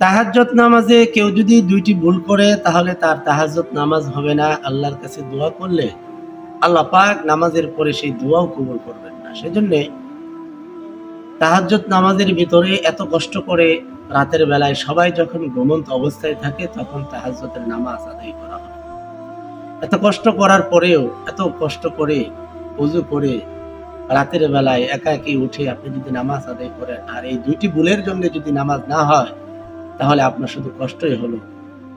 তাহাজ্জত নামাজে কেউ যদি দুইটি ভুল করে, তাহলে তার তাহাজ্জত নামাজ হবে না। আল্লাহর কাছে দোয়া করলে আল্লাহ পাক নামাজের পরে সেই দোয়াও কবুল করবেন না। সেজন্য তাহাজ্জত নামাজের ভিতরে এত কষ্ট করে রাতের বেলায় সবাই যখন ঘুমন্ত অবস্থায় থাকে, তখন তাহাজ্জতের নামাজ আদায় করা হয়। এত কষ্ট করার পরেও, এত কষ্ট করে উজু করে রাতের বেলায় একা একই উঠে আপনি যদি নামাজ আদায় করেন, আর এই দুইটি ভুলের জন্য যদি নামাজ না হয় তাহলে আপনার শুধু কষ্টই হলো।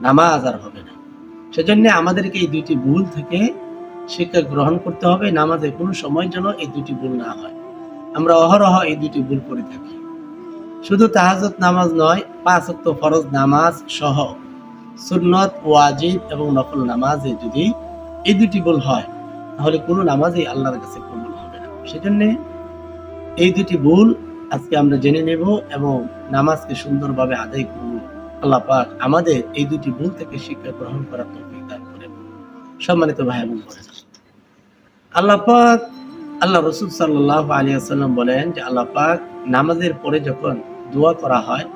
নামাজ আর হবে না। সেজন্য আমাদেরকে এই দুইটি ভুল থেকে শিক্ষা গ্রহণ করতে হবে। নামাজে কোনো সময় যেন এই দুটি ভুল না হয়। আমরা অহরহ এই দুটি ভুল করে থাকি। শুধু তাহাজত নামাজ নয়, পাঁচ অক্ত ফরজ নামাজ সহ সুন্নত, ওয়াজিব এবং নকল নামাজে যদি এই দুটি ভুল হয়, তাহলে কোনো নামাজই আল্লাহর কাছে কবুল হবে না। সেজন্য এই দুটি ভুল আজকে আমরা জেনে নেব এবং নামাজকে সুন্দরভাবে আদায় করব। আল্লাহ পাক আমাদের এই দুটি ভুল থেকে শিক্ষা গ্রহণ করার তৌফিক দান করেন সম্মানিত ভাই এবং আল্লাহ পাক, আল্লাহ রসুল সাল্লাহ আলী আসাল্লাম বলেন যে আল্লাহ পাক নামাজের পরে যখন দোয়া করা হয়,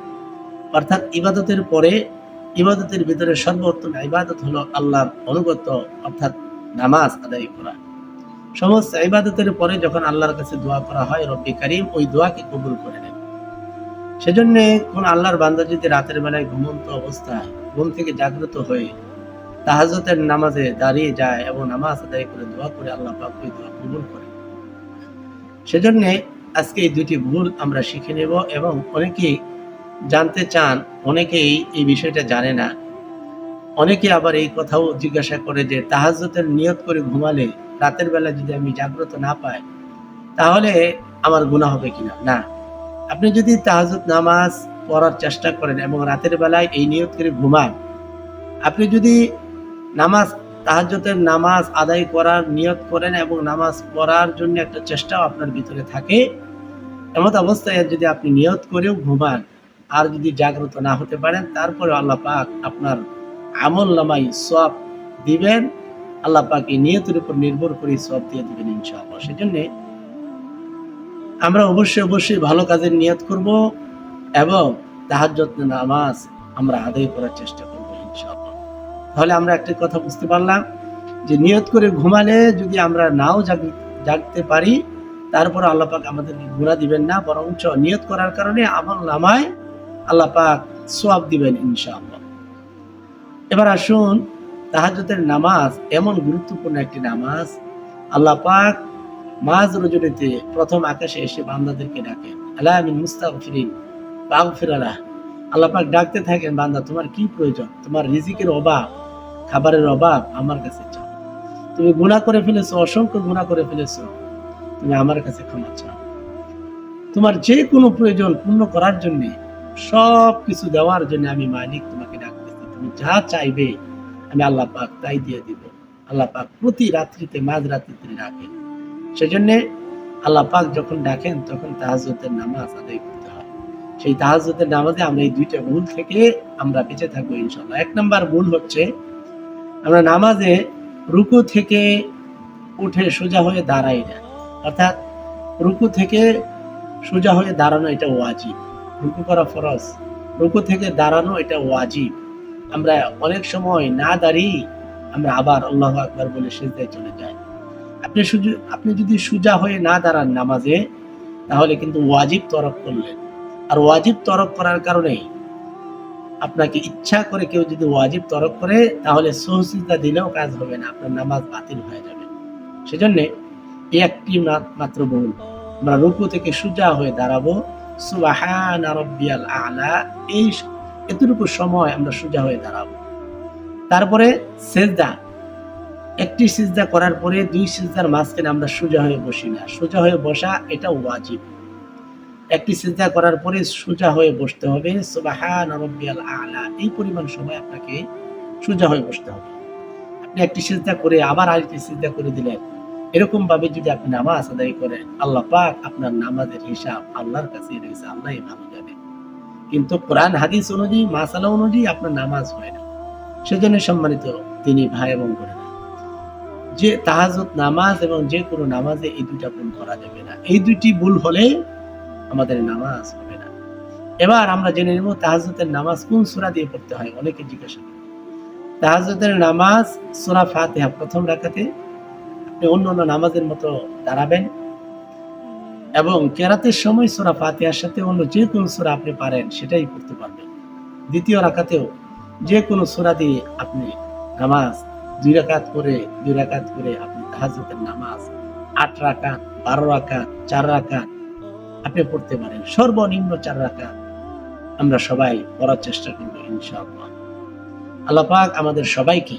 অর্থাৎ ইবাদতের পরে, ইবাদতের ভিতরে সর্বোত্তম ইবাদত হলো আল্লাহর অনুগত, অর্থাৎ নামাজ আদায় করা। সমস্ত ইবাদতের পরে যখন আল্লাহর কাছে দোয়া করা হয়, রব্বি করিম ওই দোয়াকে কবুল করে নেন। সেজন্য কোন আল্লাহর বান্দা যদি রাতের বেলায় ঘুমন্ত অবস্থায় ঘুম থেকে জাগ্রত হয়ে তাহাজতের নামাজে দাঁড়িয়ে যায় এবং নামাজ আদায় করে দোয়া করে আল্লাহ পাক ওই দোয়া কবুল করে সেজন্য আজকে এই দুটি ভুল আমরা শিখে নেব এবং অনেকেই জানতে চান, অনেকেই এই বিষয়টা জানে না। অনেকে আবার এই কথাও জিজ্ঞাসা করে যে তাহাজতের নিয়ত করে ঘুমালে রাতের বেলা যদি আমি জাগ্রত না পাই, তাহলে আমার গুণা হবে কিনা? না। আপনি যদি তাহাজত নামাজ পড়ার চেষ্টা করেন এবং রাতের বেলায় এই নিয়ত করে ঘুমান, আপনি যদি নামাজ তাহাজতের নামাজ আদায় করার নিয়ত করেন এবং নামাজ পড়ার জন্য একটা চেষ্টাও আপনার ভিতরে থাকে, এমত অবস্থায় যদি আপনি নিয়ত করেও ঘুমান আর যদি জাগ্রত না হতে পারেন তারপরে আল্লাহ পাক আপনার আমল নামাই সব দিবেন। আল্লাহ পাক নিয়তের উপর নির্ভর করে সব দিয়ে দিবেন ইনশাআল্লাহ। সেজন্য আমরা অবশ্যই অবশ্যই ভালো কাজের নিয়ত করব এবং তাহাজ্জত নামাজ আমরা আদায় করার চেষ্টা করব ইনশাআল্লাহ। তাহলে আমরা একটা কথা বুঝতে পারলাম যে নিয়ত করে ঘুমালে যদি আমরা নাও জাগ- জাগতে পারি, তারপর আল্লাহ পাক আমাদেরকে গুণা দিবেন না, বরঞ্চ নিয়ত করার কারণে আমল নামায় আল্লাহ পাক সোয়াব দিবেন ইনশাআল্লাহ। এবার আসুন তাহাজ্জুদের নামাজ এমন গুরুত্বপূর্ণ একটি নামাজ। আল্লাহ পাক মাঝ রজনীতে প্রথম আকাশে এসে বান্দাদেরকে ডাকেন আল্লাহ আমিন মুস্তাগফিরিন বাগফির আলাহ আল্লাহ পাক ডাকতে থাকেন, বান্দা, তোমার কি প্রয়োজন? তোমার রিজিকের অভাব, খাবারের অভাব আমার কাছে চাও। তুমি গুনাহ করে ফেলেছো, অসংখ্য গুনাহ করে ফেলেছো, তুমি আমার কাছে ক্ষমা চাও। তোমার যে কোনো প্রয়োজন পূর্ণ করার জন্য সব কিছু দেওয়ার জন্য আমি মালিক, তোমাকে ডাকতেছি। তুমি যা চাইবে আমি আল্লাহ পাক তাই দিয়ে দিব। আল্লাহ পাক প্রতি রাত্রিতে মাঝ রাত্রিতে ডাকেন। সেজন্য আল্লাহ পাক যখন ডাকেন, তখন তাহাজতের নামাজ আদায় করতে হয়। সেই তাহাজতের নামাজে আমরা এই দুইটা ভুল থেকে আমরা বেঁচে থাকব ইনশাল্লাহ এক নম্বর ভুল হচ্ছে, আমরা নামাজে রুকু থেকে উঠে সোজা হয়ে দাঁড়াই না। অর্থাৎ রুকু থেকে সোজা হয়ে দাঁড়ানো এটা ওয়াজিব। রুকু করা ফরজ। রুকু থেকে দাঁড়ানো এটা ওয়াজিব। আমরা অনেক সময় না দাঁড়িয়ে আমরা আবার আল্লাহ আকবার বলে সেজদায় চলে যাই। আপনি শুধু, আপনি যদি সুজা হয়ে না দাঁড়ান নামাজে, তাহলে কিন্তু ওয়াজিব তরক করলেন। আর ওয়াজিব তরক করার কারণে আপনাকে ইচ্ছা করে কেউ যদি ওয়াজিব তরক করে, তাহলে সহসিদা দিলেও কাজ হবে না, আপনার নামাজ বাতিল হয়ে যাবে। সেজন্যে এই একটি মাত্র বলুন আমরা রুকু থেকে সুজা হয়ে দাঁড়াবো। সুবাহান রব্বিয়াল আলা, এই এতটুকু সময় আমরা সোজা হয়ে দাঁড়াবো। তারপরে সেজদা। একটি সিজদা করার পরে দুই সিজদার মাঝখানে আমরা সোজা হয়ে বসি না। সোজা হয়ে বসা এটা ওয়াজিব। একটি সিজদা করার পরে সোজা হয়ে বসতে হবে। আলা। এই পরিমাণ সময় আপনাকে সোজা হয়ে বসতে হবে। আপনি একটি সিজদা করে আবার আরেকটি সিজদা করে দিলেন। এরকম ভাবে যদি আপনি নামাজ আদায় করেন, আল্লাহ পাক আপনার নামাজের হিসাব আল্লাহর কাছে রয়েছে। আল্লাহই ভালো জানে। কিন্তু কোরআন, হাদিস অনুযায়ী, মাসালা অনুযায়ী আপনার নামাজ হয় না। সেজন্য সম্মানিত তিনি ভাই এবং বোনেরা, যে তাহাজত নামাজ এবং যে কোনো নামাজে এই দুইটা ভুল করা যাবে না। এই দুইটি ভুল হলে আমাদের নামাজ হবে না। এবার আমরা জেনে নেব তাহাজতের নামাজ কোন সুরা দিয়ে পড়তে হয়। অনেকে জিজ্ঞাসা করে, তাহাজ্জুদের নামাজ সুরা ফাতিহা প্রথম রাকাতে আপনি অন্য অন্য নামাজের মতো দাঁড়াবেন এবং কেরাতের সময় সূরা ফাতিহার সাথে অন্য যে কোনো সূরা আপনি পারেন, সেটাই পড়তে পারবেন। দ্বিতীয় রাকাতেও যে কোনো সূরা দিয়ে আপনি নামাজ দুই রাকাত করে, দুই রাকাত করে আপনি তাহাজ্জুদের নামাজ, আট রাকাত, বারো রাকাত, চার রাকাত আপনি পড়তে পারেন। সর্বনিম্ন চার রাকাত আমরা সবাই পড়ার চেষ্টা করব ইনশাআল্লাহ। আল্লাহ পাক আমাদের সবাইকে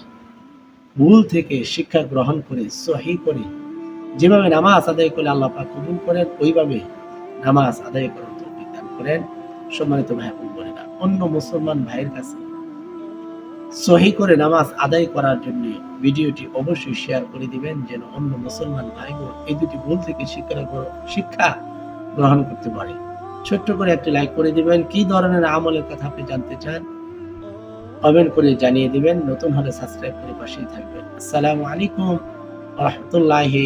ভুল থেকে শিক্ষা গ্রহণ করে, সহি করে যেভাবে নামাজ আদায় করে আল্লাহ পাক কবুল করেন, ওইভাবে নামাজ আদায় করার তৌফিক দান করেন। সম্মানিত ভাই বোন বোনেরা, অন্য মুসলমান ভাইয়ের কাছে সহি করে নামাজ আদায় করার জন্য ভিডিওটি অবশ্যই শেয়ার করে দিবেন, যেন অন্য মুসলমান ভাই বোন এই দুটি ভুল থেকে শিক্ষা শিক্ষা গ্রহণ করতে পারে। ছোট্ট করে একটি লাইক করে দিবেন, কি ধরনের আমলের কথা আপনি জানতে চান? কমেন্ট করে জানিয়ে দিবেন, নতুন হলে সাবস্ক্রাইব করে পাশেই থাকবেন। আসসালামু আলাইকুম রহমতুল্লাহি